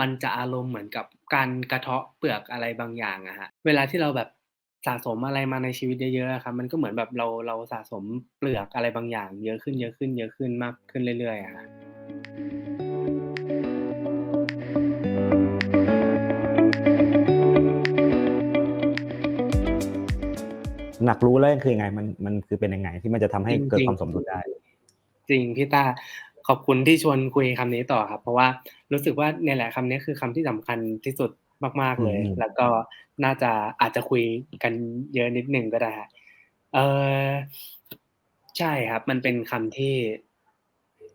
มันจะอารมณ์เหมือนกับการกระเทาะเปลือกอะไรบางอย่างอะครับเวลาที่เราแบบสะสมอะไรมาในชีวิตเยอะๆอะครับมันก็เหมือนแบบเราเราสะสมเปลือกอะไรบางอย่าง เยอะขึ้นๆๆมากขึ้นเรื่อยๆอะครับหนักรู้แล้วคือยังไงมันมันคือเป็นยังไงที่มันจะทำให้เกิดจริงความสมดุลได้?ๆจริงพี่ต้า ขอบคุณที่ชวนคุยคำนี้ต่อครับ เพราะว่ารู้สึกว่าเนี่ยแหละคำนี้คือคำที่สำคัญที่สุดมากอืๆเลยมๆแล้วก็น่าจะอาจจะคุยกันเยอะนิดหนึ่งก็ได้ครับเอ่อใช่ครับ มันเป็นคำที่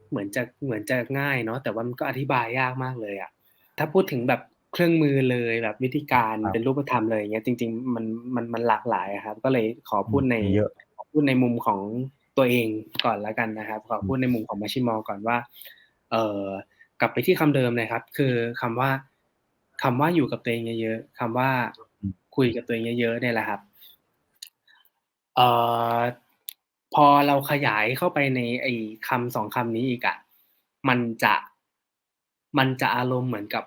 เหมือนจะเหมือนจะง่ายเนาะแต่ว่ามันก็อธิบายยากมากเลยอะถ้าพูดถึงแบบเครื่องมือเลยแบบวิธีการครัเบป็นรูปธรรมเลยอย่างเงี้ยจริง ๆ มันมันมันหลากหลายอะครับ ก็เลยขออืมพูดในมีเยอะขอพูดในมุมของ ตัวเองก่อนแล้วกันนะครับ ขอพูดในมุมของ Mashimo ก่อนว่า เอ่อกลับไปที่คำเดิมเลยครับ คือคำว่าคำว่าอยู่กับตัวเองเยอะๆคำว่าคุยกับตัวเองเยอะๆเนี่ยแหละครับ เอ่อพอเราขยายเข้าไปในไอ้คำ2คำนี้อีกอะมันจะมันจะอารมณ์เหมือนกับ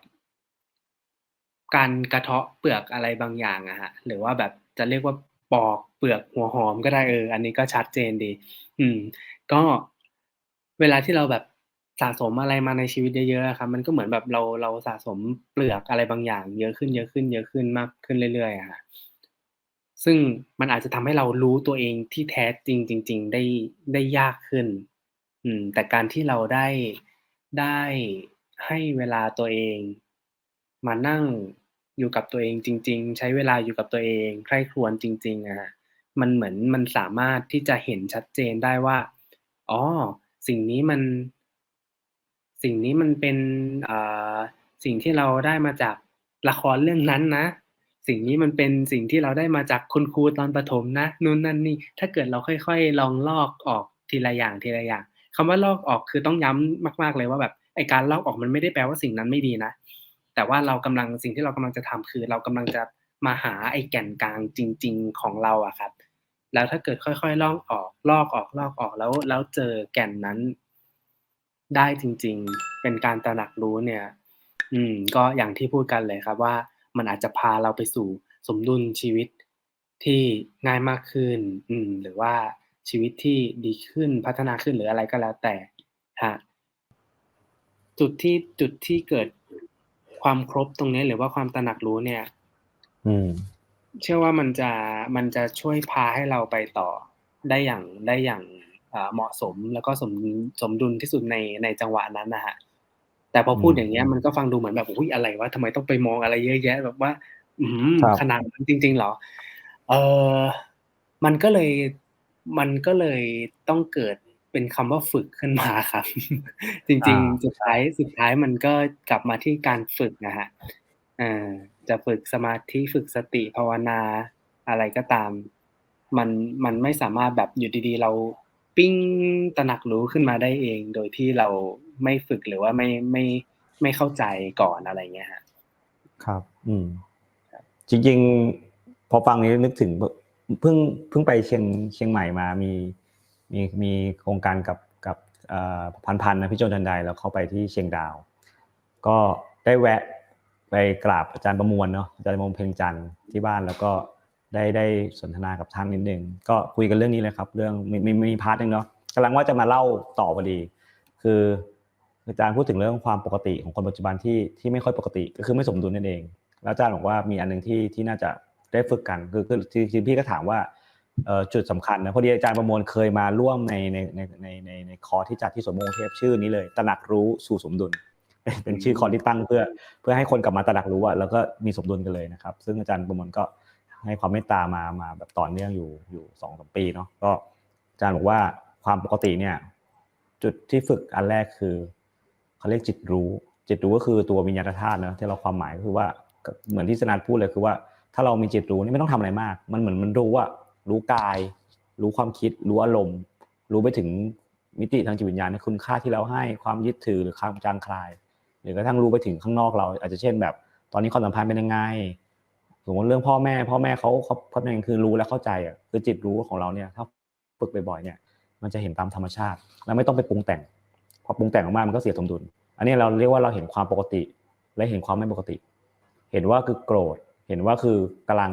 การกระเทาะเปลือกอะไรบางอย่างอะครับหรือว่าแบบจะเรียกว่า ปอกเปลือกหัวหอมก็ได้เออ อันนี้ก็ชัดเจนดี อืม ก็เวลาที่เราแบบสะสมอะไรมาในชีวิตเยอะๆครับ มันก็เหมือนแบบเราเราสะสมเปลือกอะไรบางอย่าง เยอะขึ้นๆๆมากขึ้นเรื่อยๆอะครับซึ่งมันอาจจะทำให้เรารู้ตัวเองที่แท้จริงจริง ๆ ได้ได้ยากขึ้น อืม แต่การที่เราได้ได้ให้เวลาตัวเอง มานั่ง อยู่กับตัวเองจริง ๆ ใช้เวลาอยู่กับตัวเองใคร่ครวญจริงๆอะมันเหมือนมันสามารถที่จะเห็นชัดเจนได้ว่าอ๋อสิ่งนี้มัน สิ่งนี้มันเป็นสิ่งที่เราได้มาจากละครเรื่องนั้นนะ สิ่งนี้มันเป็นสิ่งที่เราได้มาจากคุณครูตอนประถมนะนู่นนั่นนี่ ถ้าเกิดเราค่อยๆ ลองลอกออกทีละอย่างทีละอย่างคำว่าลอกออกคือต้องย้ำมาก ๆเลยว่าแบบไอการลอกออกมันไม่ได้แปลว่าสิ่งนั้นไม่ดีนะ แต่ว่าเรากำลังสิ่งที่เรากำลังจะทำคือ เรากำลังจะมาหาไอ้แก่นกลางจริง ๆของเราอะครับ แล้วถ้าเกิดค่อยๆลอกออกลอกออกลอกออกแล้วแล้วเจอแก่นนั้น ได้จริง ๆ เป็นการตระหนักรู้เนี่ย อืม ก็อย่างที่พูดกันเลยครับ ว่ามันอาจจะพาเราไปสู่สมดุลชีวิตที่ง่ายมากขึ้น อืม หรือว่าชีวิตที่ดีขึ้นพัฒนาขึ้นหรืออะไรก็แล้วแต่ครับจุดที่จุดที่เกิด ความครบตรงนี้หรือว่าความตระหนักรู้เนี่ย อืม เชื่อว่ามันจะมันจะช่วยพาให้เราไปต่อได้อย่างได้อย่างอ่าเหมาะสมแล้วก็สมสมดุลที่สุดในในจังหวะนั้นน่ะครับแต่พออืพูดอย่างเงี้ยมมันก็ฟังดูเหมือนแบบอุ๊ยอะไรวะทำไมต้องไปมองอะไรเยอะแยะ แบบว่า อื้อฮือครับขนาดนั้นจริง ๆ เหรอ?เอ่อมันก็เลยมันก็เลยต้องเกิด เป็นคำว่าฝึกขึ้นมาครับจอริางๆ สุดใชท้าย่สุดท้ายมันก็กลับมาที่การฝึกอะครับเออจะฝึกสมาธิฝึกสติภาวนาอะไรก็ตาม มันมันไม่สามารถแบบอยู่ดีๆ เราปิ๊งตระหนักรู้ขึ้นมาได้เอง โดยที่เราไม่ฝึกหรือว่าไม่ไม่ไม่เข้าใจก่อนอะไรเงี้ยครับครับ อืมครับจริงๆพอฟังนี้นึกถึงบเพิ่งเพิ่งไปเชียงเชียงใหม่มามี มีมีโครงการกับกับเอ่อพันธ์นะพี่โจทันใดแล้วเข้าไปที่เชียงดาว ก็ได้แวะไปกราบอาจารย์ประมวลเนาะอาจารย์ประมวลเพ็งจันทร์ที่บ้านแล้วก็ได้ได้สนทนากับท่านนิดนึงก็คุยกันเรื่องนี้เลยครับ เรื่องมีมีมีพาร์ตหนึ่งเนาะกำลังว่าจะมาเล่าต่อพอดี คืออาจารย์พูดถึงเรื่องความปกติของคนปัจจุบันที่ที่ไม่ค่อยปกติก็คือไม่สมดุลนั่นเอง แล้วอาจารย์บอกว่ามีอันหนึ่งที่ที่น่าจะได้ฝึกกันคือคือคือคือพี่ก็ถามว่า จุดสำคัญนะพอดีอาจารย์ประมวลเคยมาร่วมในในในในในในคอที่จัดที่สวนมงเทพชื่อนี้เลยตระหนักรู้สู่สมดุล เปอืนชื่อคอที่ตั้งเพื่อ เพื่อให้คนกลับมาตระหนักรู้อะแล้วก็มีสมดุลกันเลยนะครับ ซึ่งอาจารย์ประมวลก็ให้ความเมตตามามาแบบต่อเนื่องอยู่อยู่2-3ปีเนาะก็อาจารย์บอกว่าความปกติเนี่ย จุดที่ฝึกอันแรกคือเขาเรียกจิตรู้ จิตรู้ก็คือตัววิญญาณธาตุเนาะที่เราความหมายก็คือว่าเหมือนที่สนันพูดเลยคือว่า ถ้าเรามีจิตรู้นี่ไม่ต้องทำอะไรมาก มันเหมือนมันรู้อะ รู้กาย รู้ความคิด รู้อารมณ์ รู้ไปถึงมิติทางจิตวิญญาณคุณค่าที่เราให้ความยึดถือหรือความจางคลาย หรือกระทั่งรู้ไปถึงข้างนอกเรา อาจจะเช่นแบบ ตอนนี้ความสัมพันธ์เป็นยังไงสมมติเรื่องพ่อแม่ พ่อแม่เขาเขาเขาเป็นยังไงคือรู้และเข้าใจอะคือจิตรู้ของเราเนี่ยถ้าฝึกบ่อยๆเนี่ย มันจะเห็นตามธรรมชาติ แล้วไม่ต้องไปปรุงแต่ง พอปรุงแต่งมากๆมันก็เสียสมดุล อันนี้เราเรียกว่าเราเห็นความปกติ และเห็นความไม่ปกติ เห็นว่าคือโกรธ เห็นว่าคือกำลัง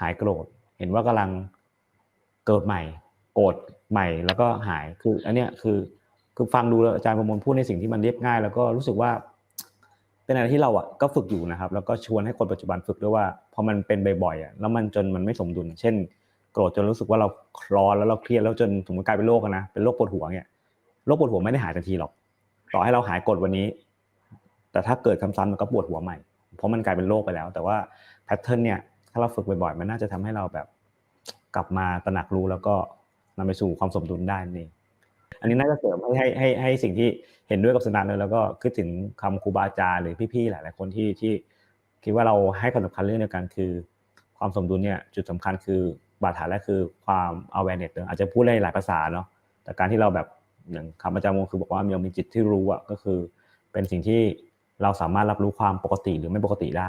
หายโกรธ เห็นว่ากำลังเกิดใหม่ โกรธใหม่แล้วก็หายคือ อันเนี้ยคือคือฟังดูแล้วอาจารย์ประมวลพูดในสิ่งที่มันเรียบง่าย แล้วก็รู้สึกว่า เป็นอะไรที่เราอะก็ฝึกอยู่นะครับ แล้วก็ชวนให้คนปัจจุบันฝึกด้วยว่าพอมันเป็นบ่อยๆอะแล้วมันจนมันไม่สมดุล เช่น โกรธจนรู้สึกว่าเราร้อนแล้วเราเครียดแล้วจนสมมติกลายเป็นโรคนะเป็นโรคปวดหัวเนี่ยโรคปวดหัวไม่ได้หายทันทีหรอก ต่อให้เราหายกดวันนี้ แต่ถ้าเกิดซ้ำๆมันก็ปวดหัวใหม่ เพราะมันกลายเป็นโรคไปแล้ว แต่ว่าแพทเทิร์นเนี่ย ถ้าเราฝึกบ่อยๆ มันน่าจะทำให้เราแบบกลับมาตระหนักรู้แล้วก็นำไปสู่ความสมดุลได้นี่อันนี้น่าจะเสริมให้ให้ให้ให้สิ่งที่เห็นด้วยกับสนานเลยแล้วก็คิดถึงคำครูบาอาจารย์หรือพี่ๆหลายๆคนที่ที่คิดว่าเราให้ความสำคัญเรื่องเดียวกันคือ ความสมดุลเนี่ยจุดสำคัญคือบาดฐานแรกคือความ awareness เอะอาจจะพูดได้หลายภาษาเนาะแต่การที่เราแบบอย่างคำอาจารย์มงคือบอกว่ามีมีจิตที่รู้อะก็คือ เป็นสิ่งที่เราสามารถรับรู้ความปกติหรือไม่ปกติได้